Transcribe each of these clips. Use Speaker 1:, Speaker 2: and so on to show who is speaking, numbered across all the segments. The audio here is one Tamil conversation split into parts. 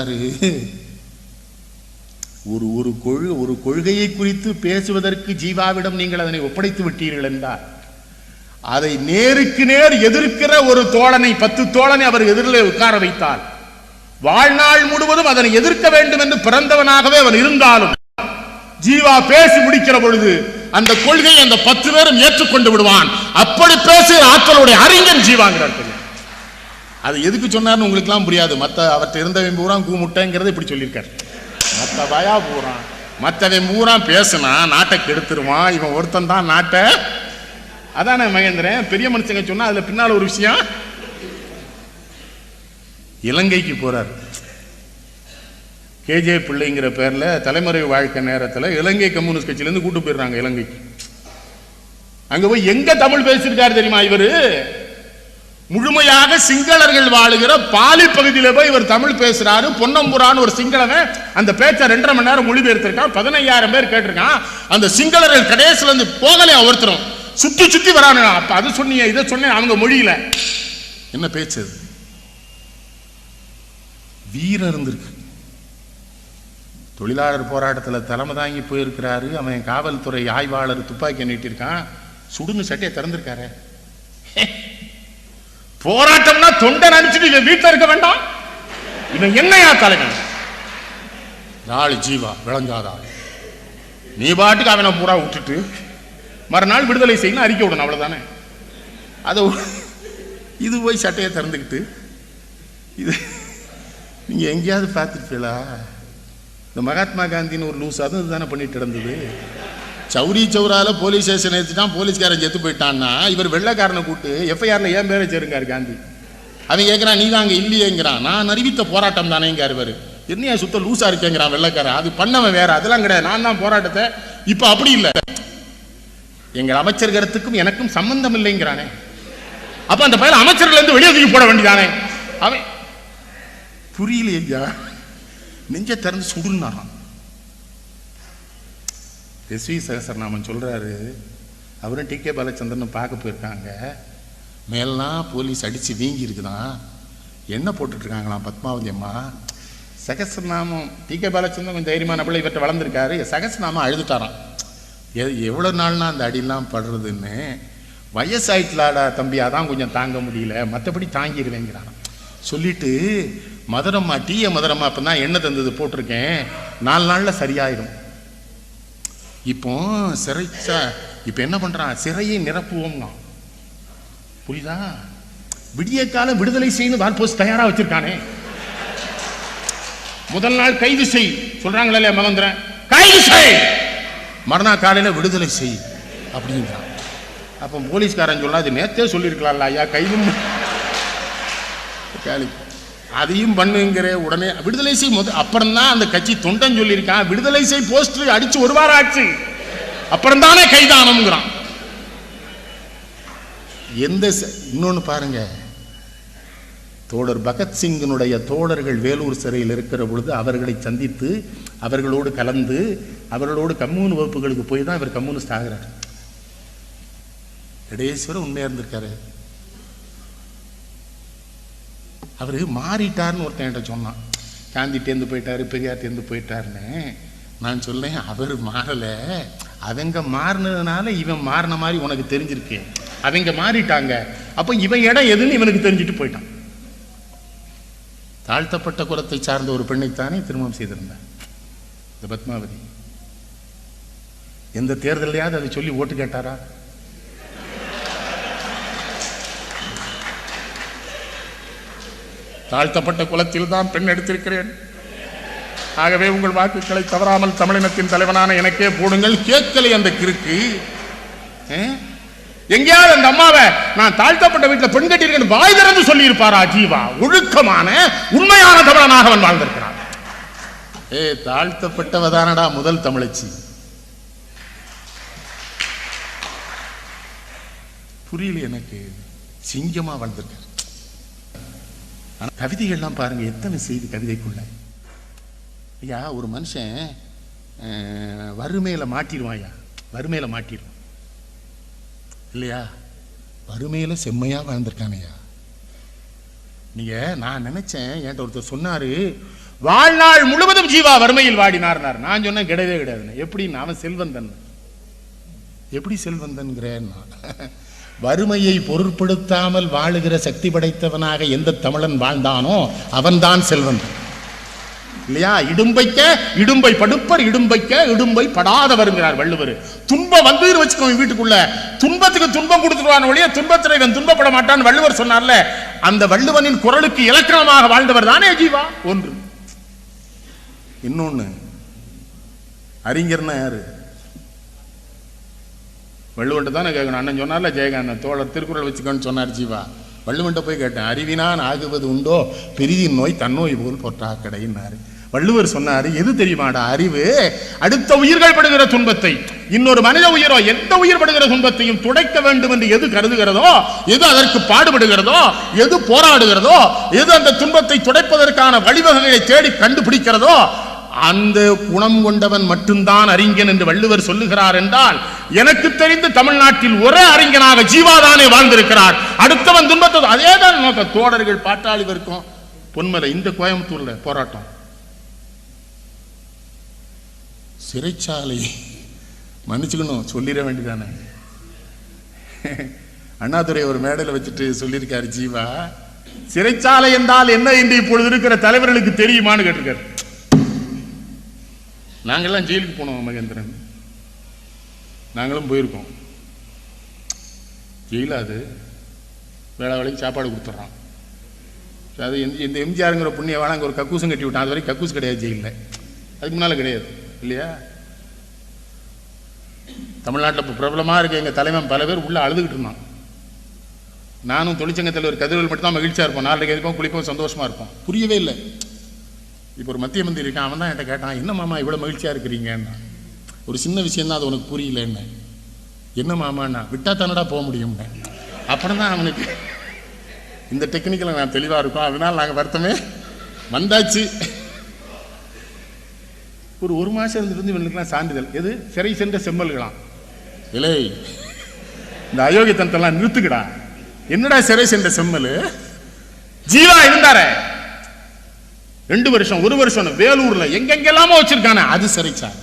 Speaker 1: சொன்னாரு ஒரு ஒரு கொள் ஒரு கொள்கையை குறித்து பேசுவதற்கு ஜீவாவிடம் நீங்கள் அதனை ஒப்படைத்து விட்டீர்கள் என்றார். அதை நேருக்கு நேர் எதிர்க்கிற ஒரு தோழனை பத்து தோழனை அவர் எதிரில் உட்கார வைத்தார். வாழ்நாள் முழுவதும் அதனை எதிர்க்க வேண்டும் என்று பிறந்தவனாகவே அவன் இருந்தாலும் ஜீவா பேசி முடிக்கிற பொழுது அந்த கொள்கையை அந்த பத்து பேரும் ஏற்றுக்கொண்டு விடுவான். அப்படி பேசுகிற ஆற்றலுடைய அறிஞன் ஜீவாங்கிறார் அது எதுக்கு சொன்னார்னு உங்களுக்குலாம் புரியாது. மற்ற அவர்கிட்ட இருந்தவன் பூரா கூமுட்டைங்கிறத இப்படி சொல்லியிருக்கார். மற்ற பயா பூரா. மற்றவன் பூரா பேசுனா நாட்டை கெடுத்துருவான். இவன் ஒருத்தன் தான் நாட்டை. அதானே மகேந்திரன்? பெரிய மனுஷங்க சொன்னால் அதில் பின்னால் ஒரு விஷயம். இலங்கைக்கு போறார். கேஜே பிள்ளைங்கிற பேரில் தலைமுறை வாழ்க்கை நேரத்தில் இலங்கை கம்யூனிஸ்ட் கட்சியிலேருந்து கூட்டு போயிடுறாங்க இலங்கைக்கு. அங்கே போய் எங்கே தமிழ் பேசியிருக்காரு தெரியுமா இவரு? முழுமையாக சிங்களர்கள் வாழுகிற பாலி பகுதியில போய் இவர் தமிழ் பேசுறாரு. பொன்னம்புரான்னு ஒரு சிங்களவன் அந்த பேச்சை ரெண்டரை மணி நேரம் மொழிபெயர்த்திருக்கான். பதினையாயிரம் பேர் கேட்டிருக்கான். அந்த சிங்களர்கள் கடைசியில இருந்து போகலையா ஒருத்தரும். சுத்தி சுத்தி வரானு அப்ப அது சொன்னீங்க இதை சொன்னேன் அவங்க மொழியில. என்ன பேச்சு அது? வீரம் இருந்திருக்கு. தொழிலாளர் போராட்டத்தில் தலைமை தாங்கி போயிருக்கிறாரு. அவன் காவல்துறை ஆய்வாளர் துப்பாக்கி நீட்டிருக்கான் சுடுன்னு சட்டையை திறந்திருக்காரு. போராட்டம்னா தொண்டை நினைச்சிட்டு இவன் வீட்டில் இருக்க வேண்டாம். இவன் என்னையா தலைவன்? நாள் ஜீவா விளங்காதா? நீ பாட்டுக்கு அவனை பூரா விட்டுட்டு மறுநாள் விடுதலை செய்யணும் அறிக்கை விடணும் அவ்வளோதானே அதை இது போய் சட்டையை திறந்துக்கிட்டு இது நீங்கள் எங்கேயாவது பார்த்துருப்பீங்களா? இந்த மகாத்மா காந்தின்னு ஒரு லூஸ் அதுவும் இதுதானே பண்ணிட்டு இருந்தது சௌரி சௌரால போலீஸ் ஸ்டேஷன் எடுத்துட்டான் போலீஸ்காரன் செத்து போயிட்டான்னா இவர் வெள்ளைக்காரனை கூட்டு எஃப்ஐஆரில் ஏன் பேரை சேருங்காரு காந்தி. அவன் கேட்குறான் நீ தான் அங்கே இல்லையேங்கிறான். நான் அறிவித்த போராட்டம் தானேங்கார் இவர். என்னையா சுத்த லூஸாக இருக்கேங்கிறான் வெள்ளக்காரன். அது பண்ணவன் வேற. அதெல்லாம் கிடையாது. நான் தான் போராட்டத்தை இப்போ அப்படி இல்லை. எங்கள் அமைச்சர்கிறத்துக்கும் எனக்கும் சம்பந்தம் இல்லைங்கிறானே. அப்போ அந்த பையன் அமைச்சர்லேருந்து வெளியே தூக்கி போட வேண்டியதானே? அவன் புரியலையா? நெஞ்ச திறந்து எஸ் எஸ்வி சகசரநாமன் சொல்கிறாரு அவரும் டி கே பாலச்சந்திரன் பார்க்க போயிருக்காங்க. மேலாம் போலீஸ் அடித்து வீங்கி இருக்குதான் என்ன போட்டுட்டு இருக்காங்களாம் பத்மாவதி அம்மா? சகசரநாமம் டி கே பாலச்சந்திரன் கொஞ்சம் தைரியமான பிள்ளை இவர்கிட்ட வளர்ந்துருக்காரு. சகசரநாமம் அழுதுட்டாராம். எ- எவ்வளோ நாள்னா அந்த அடிலாம் படுறதுன்னு? வயசாயிட்டலாடா தம்பி அதான் கொஞ்சம் தாங்க முடியல. மற்றபடி தாங்கிடுவேங்கிறான் சொல்லிட்டு மதுரம்மா டீயை மதுரம்மா அப்போ தான் எண்ணெய் தந்தது போட்டிருக்கேன். நாலு நாளில் சரியாயிடும். இப்போ சிறைச்சா இப்போ என்ன பண்றான் சிறையை நிரப்புவோம்னா. புரியுதா? விடிய காலம் விடுதலை செய்யணும் வார்போஸ் தயாராக வச்சிருக்கானே. முதல் நாள் கைது செய். சொல்றாங்களே இல்லையா மகந்திரன்? கைது செய்! மறுநாள் காலையில் விடுதலை செய். அப்படிங்கிறான் அப்போ போலீஸ்காரன் சொல்லாது அது நேத்தே சொல்லியிருக்கலாம்ல ஐயா கைதும் கேளு. அதையும் பண்ணுங்கிற உடனே விடுதலை செய் முத அப்புறம் தான் அந்த கட்சி தொண்டன் சொல்லியிருக்கான். விடுதலை செய் போஸ்டர் அடிச்சு ஒரு வாரம் ஆச்சு. அப்புறம் தானே கைதானம்ங்கிறான். எந்த இன்னொன்று இன்னொன்னு பாருங்க. தோழர் பகத்சிங்கினுடைய தோழர்கள் வேலூர் சிறையில் இருக்கிற பொழுது அவர்களை சந்தித்து அவர்களோடு கலந்து அவர்களோடு கம்யூன் வகுப்புகளுக்கு போய் தான் இவர் கம்யூனிஸ்ட் ஆகிறார். இடையேஸ்வரர் உண்மையாக இருந்திருக்காரு. அவர் மாறிட்டார்னு ஒருத்தன் என்கிட்ட சொன்னான். காந்தி தேர்ந்து போயிட்டாரு பெரியார் தேர்ந்து போயிட்டாருன்னு. நான் சொல்லேன் அவர் மாறலை. அவங்க மாறினதுனால இவன் மாறின மாதிரி உனக்கு தெரிஞ்சிருக்கு. அவங்க மாறிட்டாங்க. அப்போ இவன் இடம் எதுன்னு இவனுக்கு தெரிஞ்சுட்டு போயிட்டான். தாழ்த்தப்பட்ட குலத்தை சார்ந்த ஒரு பெண்ணைத்தானே திருமணம் செய்திருந்தார். இந்த பத்மாவதி. எந்த தேர்தலையாவது அதை சொல்லி ஓட்டு கேட்டாரா? தாழ்த்தப்பட்ட குலத்தில் தான் பெண் எடுத்திருக்கிறேன். ஆகவே உங்கள் வாக்குகளை தவறாமல் தமிழினத்தின் தலைவனான எனக்கே போடுங்கள். கேட்கலை அந்த கிறுக்கு. எங்கேயாவது அந்த அம்மாவை நான் தாழ்த்தப்பட்ட வீட்டில் பெண் கட்டியிருக்கேன் வாய் திறந்து சொல்லியிருப்பாரா ஜீவா? ஒழுக்கமான உண்மையான தமிழனாக அவன் வாழ்ந்திருக்கிறான். ஏ தாழ்த்தப்பட்டவதானடா முதல் தமிழச்சி. புரியல எனக்கு. சிங்கமா வாழ்ந்திருக்கார் ஆனா கவிதைகள்லாம் பாருங்க எத்தனை செய்தி கவிதைக்குள்ள? ஐயா ஒரு மனுஷன் வறுமையில் வறுமையில மாட்டிடுவான் ஐயா வறுமையில மாட்டிடுவான். இல்லையா? வறுமையில செம்மையா வாழ்ந்திருக்கானையா நீங்கள் நான் நினைச்சேன் என்கிட்ட ஒருத்தர் சொன்னாரு வாழ்நாள் முழுவதும் ஜீவா வறுமையில் வாடினார்னார். நான் சொன்னேன் கிடையவே கிடையாதுன்னு. எப்படின்னு அவன் செல்வந்தன். எப்படி செல்வந்தன்கிறேன்னா வறுமையை பொருட்படுத்தாமல் வாழுகிற சக்தி படைத்தவனாக எந்த தமிழன் வாழ்ந்தானோ அவன்தான் செல்வன். இல்லையா? இடும்பைக்க இடும்பை படுப்பர் இடும்பைக்க இடும்பை படாதவருங்கிறார் வள்ளுவர். துன்பம் வந்து வச்சுக்கோ வீட்டுக்குள்ள. துன்பத்துக்கு துன்பம் கொடுத்துருவான் ஒழிய துன்பத்தில் இவன் துன்பப்பட மாட்டான் வள்ளுவர் சொன்னார்ல. அந்த வள்ளுவனின் குரலுக்கு இலக்கணமாக வாழ்ந்தவர் தானே ஜீவா? ஒன்று. இன்னொன்னு அறிஞர்னா யாரு? வள்ளுவன்ட்ட தானே கேட்கணும். அண்ணன் சொன்னார்ல ஜெயகாந்தன் தோழர் திருக்குறள் வச்சுக்கோன்னு சொன்னார் ஜீவா. வள்ளுவன்ட்ட போய் கேட்டேன் அறிவினான் ஆகுவது உண்டோ? பெரிதின் நோய் தன்னோய் போல் பொற்றா கடையினாரு வள்ளுவர் சொன்னார் எது தெரியுமாடா அறிவு? அடுத்த உயிர்கள் படுகிற துன்பத்தை. இன்னொரு மனித உயிரோ எந்த உயிர் படுகிற துன்பத்தையும் துடைக்க வேண்டும் என்று எது கருதுகிறதோ? எது அதற்கு பாடுபடுகிறதோ? எது போராடுகிறதோ? எது அந்த துன்பத்தை துடைப்பதற்கான வழிவகைகளை தேடி கண்டுபிடிக்கிறதோ? அந்த குணம் கொண்டவன் மட்டும்தான் அறிஞன் என்று வள்ளுவர் சொல்லுகிறார் என்றால் எனக்கு தெரிந்து தமிழ்நாட்டில் ஒரே அறிஞனாக ஜீவாதானே வாழ்ந்திருக்கிறார். அடுத்தவன் துன்பத்தை அதே தான் நோக்க தோடர்கள் பாட்டாளி இருக்கும். பொன்மலை இந்த கோயம்புத்தூர்ல போராட்டம். சிறைச்சாலை மன்னிச்சுக்கணும் சொல்லிட வேண்டியதானே. அண்ணாதுரை ஒரு மேடையில் வச்சுட்டு சொல்லியிருக்காரு ஜீவா சிறைச்சாலை என்றால் என்ன என்று இப்பொழுது இருக்கிற தலைவர்களுக்கு தெரியுமான்னு கேட்டிருக்காரு. நாங்கள்லாம் ஜெயிலுக்கு போனோம் மகேந்திரன். நாங்களும் போயிருக்கோம். ஜெயிலாது அது? வேலைக்கு சாப்பாடு கொடுத்துட்றான். அது எந்த இந்த எம்ஜிஆருங்கிற புண்ணியவான அங்கே ஒரு கக்கூசம் கட்டி விட்டான். அது வரைக்கும் கக்கூஸ் கிடையாது ஜெயிலில். அதுக்கு முன்னால் கிடையாது. இல்லையா? தமிழ்நாட்டில் இப்போ பிரபலமாக இருக்க எங்கள் தலைவன் பல பேர் உள்ளே அழுதுகிட்டு இருந்தான். நானும் தொழிற்சங்க தலைவர் கதிரவில் மட்டும் தான் மகிழ்ச்சியாக இருப்போம். நாளைக்கு எதுப்போம் குளிப்போம் சந்தோஷமாக இருப்போம். புரியவே இல்லை. இப்போ ஒரு மத்திய மந்திரி இருக்கான் அவன் தான் என்கிட்ட கேட்டான் என்ன மாமா இவ்வளோ மகிழ்ச்சியாக இருக்கிறீங்கன்னா? ஒரு சின்ன விஷயம் தான் அது உனக்கு புரியலன்னு. என்ன மாமாண்ணா விட்டா தானடா போக முடியும்னு? அப்புறம் தான் அவனுக்கு இந்த டெக்னிக்கில் நான் தெளிவாக இருக்கும். அதனால் நாங்கள் வருத்தமே வந்தாச்சு. ஒரு ஒரு மாதம் இருந்துட்டு இவனுக்குலாம் சான்றிதழ். எது? சிறை சென்ற செம்மல்களாம் இல்லை இந்த அயோக்கியத்தனத்தெல்லாம் நிறுத்துக்கடா. என்னடா சிறை சென்ற செம்மல் ஜீவா இருந்தாரே. ரெண்டு வருஷம் ஒரு வருஷம் வேலூர்ல எங்கெங்கெல்லாமோ வச்சிருக்கானே அது சிறைச்சார்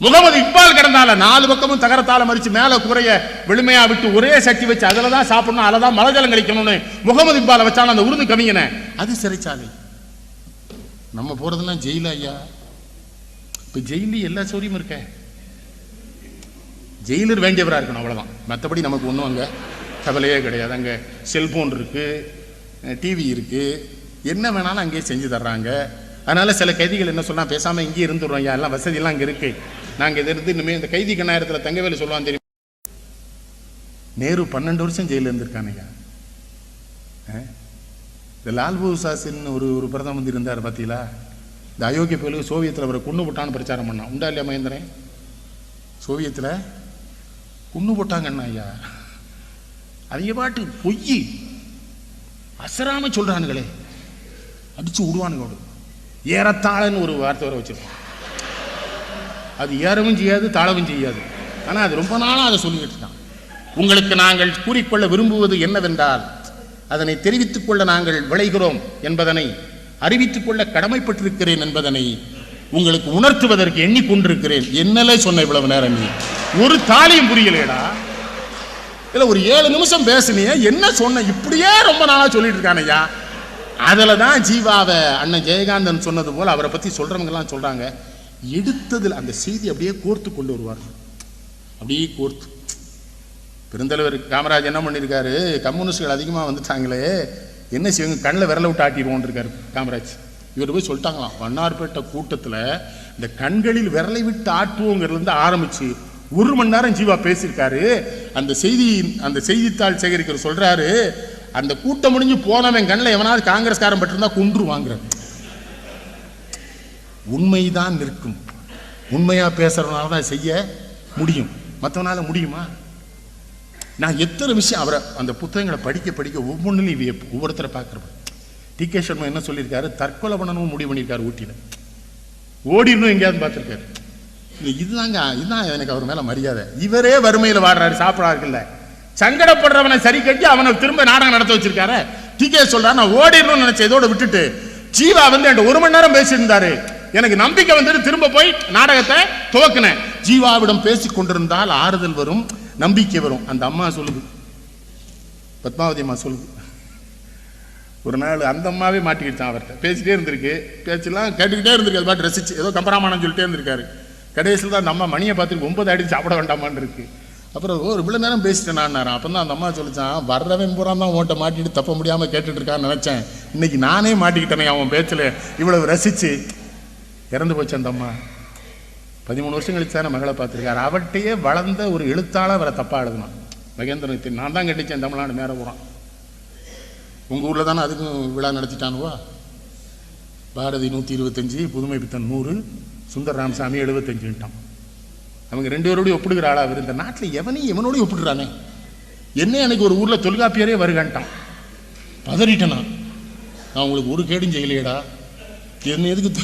Speaker 1: முகமது இப்பால் கிடந்தால நாலு பக்கமும் தகரத்தால மறிச்சு மேல குறைய வெளுமையா விட்டு ஒரே சட்டி வச்சு அதுல தான் சாப்பிடணும் அதுல தான் மலஜலம் கழிக்கணும்னு முகமது இப்பால வச்சாலும் அந்த உருந்து கவிங்கன அது சிறைச்சாலை நம்ம போறதெல்லாம் ஜெயில ஐயா? இப்ப ஜெயிலி எல்லா சௌரியமும் இருக்க. ஜெயிலர் வேண்டியவரா இருக்கணும் அவ்வளவுதான். மற்றபடி நமக்கு ஒன்றும் அங்க கவலையே கிடையாது. அங்க செல்போன் இருக்கு டிவி இருக்கு என்ன வேணாலும் அங்கேயே செஞ்சு தர்றாங்க. அதனால் சில கைதிகள் என்ன சொன்னால் பேசாமல் இங்கேயே இருந்துடுறோம் ஐயா எல்லாம் வசதியெல்லாம் அங்கே இருக்குது நாங்கள் நாங்க இருந்து இனிமேல் இந்த கைதி கண்ணாயிரத்தில் தங்கவேலு சொல்லுவான் தெரியும். நேரு பன்னெண்டு வருஷம் ஜெயிலில் இருந்திருக்கானுங்க இந்த லால் பகதூர் ஒரு ஒரு பிரதம மந்திரி இருந்தார் பார்த்தீங்களா இந்த அயோக்கிய புயலுக்கு சோவியத்தில் அவரை கொண்டு போட்டான்னு பிரச்சாரம் பண்ணான். உண்டா இல்லையா மகேந்திரன்? சோவியத்தில் கொண்டு போட்டாங்கண்ணா ஐயா. அவங்க பாட்டு பொய். அசராமல் சொல்கிறானுங்களே அடிச்சு விடுவானுங்க ஏறத்தாழன்னு ஒரு வார்த்தை வர வச்சிருக்கோம் அது ஏறவும் செய்யாது தாழவும் செய்யாது. ஆனா அது ரொம்ப நாளாக அதை சொல்லிக்கிட்டு இருக்கான். உங்களுக்கு நாங்கள் கூறிக்கொள்ள விரும்புவது என்னவென்றால் அதனை தெரிவித்துக் கொள்ள நாங்கள் விளைகிறோம் என்பதனை அறிவித்துக் கொள்ள கடமைப்பட்டிருக்கிறேன் என்பதனை உங்களுக்கு உணர்த்துவதற்கு எண்ணிக்கொண்டிருக்கிறேன் என்னலே சொன்ன இவ்வளவு நேரம் நீ. ஒரு தாலியும் புரியலையடா இல்லை ஒரு ஏழு நிமிஷம் பேசுனிய என்ன சொன்ன? இப்படியே ரொம்ப நாளா சொல்லிட்டு இருக்கானையா அதில் தான் ஜீவாவை அண்ணன் ஜெயகாந்தன் சொன்னது போல் அவரை பற்றி சொல்கிறவங்கெல்லாம் சொல்கிறாங்க எடுத்ததில் அந்த செய்தி அப்படியே கோர்த்து கொண்டு வருவார். அப்படியே கோர்த்து. பெருந்தலைவர் காமராஜ் என்ன பண்ணியிருக்காரு கம்யூனிஸ்டுகள் அதிகமாக வந்துட்டாங்களே என்ன செய்வங்க கண்ணில் விரல விட்டு ஆட்டிடுவோம் இருக்காரு காமராஜ். இவர் போய் சொல்லிட்டாங்களாம் வண்ணார்பேட்டை கூட்டத்தில் இந்த கண்களில் விரலை விட்டு ஆட்டுவோங்கிறதுலேருந்து ஆரம்பிச்சு ஒரு மணி நேரம் ஜீவா பேசியிருக்காரு. அந்த செய்தி அந்த செய்தித்தாள் சேகரிக்கிற சொல்கிறாரு அந்த கூட்டம் முடிஞ்சு போனவன் கண்ணில் எவனாவது காங்கிரஸ்காரன் பட்டிருந்தா குன்று வாங்குறாரு உண்மைதான் நிற்கும். உண்மையா பேசுறவனால தான் செய்ய முடியும். மற்றவனால முடியுமா? நான் எத்தனை விஷயம் அவரை அந்த புத்தகங்களை படிக்க படிக்க ஒவ்வொன்றுலையும் வியப்பு ஒவ்வொருத்தரை பார்க்குறப்ப டி கே சர்மா என்ன சொல்லியிருக்காரு? தற்கொலை பண்ணணும் முடிவு பண்ணியிருக்காரு ஊட்டியில். ஓடிடணும் எங்கேயாவது பார்த்துருக்காரு. இதுதாங்க இதுதான் எனக்கு அவர் மேலே மரியாதை. இவரே வறுமையில் வாடுறாரு சாப்பிட்றாருக்குல்ல சங்கடப்படுறவனை சரி கட்டி அவனை திரும்ப நாடகம் நடத்த வச்சிருக்காரு. டிகே சொல்றாரு நான் ஓடிடணும்னு நினைச்ச இதோட விட்டுட்டு. ஜீவா வந்து என்கிட்ட ஒரு மணி நேரம் பேசியிருந்தாரு. எனக்கு நம்பிக்கை வந்துட்டு திரும்ப போய் நாடகத்தை துவக்கினேன். ஜீவாவிடம் பேசி கொண்டிருந்தால் ஆறுதல் வரும் நம்பிக்கை வரும். அந்த அம்மா சொல்லுது. பத்மாவதி அம்மா சொல்லுது. ஒரு நாள் அந்த அம்மாவே மாட்டிக்கிட்டான் அவர்கிட்ட. பேசிட்டே இருந்திருக்கு. பேச்செல்லாம் கேட்டுக்கிட்டே இருந்திருக்கு. அது பாட்டு ரசிச்சு ஏதோ கம்பராமானம் சொல்லிட்டே இருந்திருக்காரு. கடைசியில் தான் அந்த அம்மா மணியை பார்த்துட்டு ஒன்பது அடி சாப்பிட வேண்டாமான்னு இருக்குது அப்புறம் ஒரு இவ்வளோ நேரம் பேசிட்டேன் நான் அப்போ தான் அந்த அம்மா சொல்லிச்சான் வர்றவன் பூரா தான் உன்கிட்ட மாட்டிட்டு தப்ப முடியாமல் கேட்டுட்டு இருக்கான்னு நினச்சேன். இன்னைக்கு நானே மாட்டிக்கிட்டேனே அவன் பேச்சில். இவ்வளவு ரசிச்சு இறந்து போச்சு அந்த அம்மா. பதிமூணு வருஷம் கழிச்சு தான் மகளை பார்த்துருக்காரு. அவட்டையே வளர்ந்த ஒரு எழுத்தாளர் அவரை தப்பாக எழுதினான். மகேந்திரன் நான் தான் கட்டிச்சேன் தமிழ்நாடு மேலே போகிறான் உங்கள் ஊரில் தானே அதுக்கும் விழா நடத்திட்டானுவா? பாரதி நூற்றி இருபத்தஞ்சி புதுமை பித்தன் நூறு சுந்தர் ராமசாமி எழுபத்தஞ்சுட்டான் அவங்க ரெண்டு பேரோடய ஒப்பிடுகிற ஆளா அவர் இந்த நாட்டில் எவனையும் எவனோடய ஒப்பிடுறானே. என்ன எனக்கு ஒரு ஊரில் தொல்காப்பியரே வருகான்ட்டான். பதறிட்டேன் நான். நான் உங்களுக்கு ஒரு கேடும் செய்யலையேடா. என்ன எதுக்கு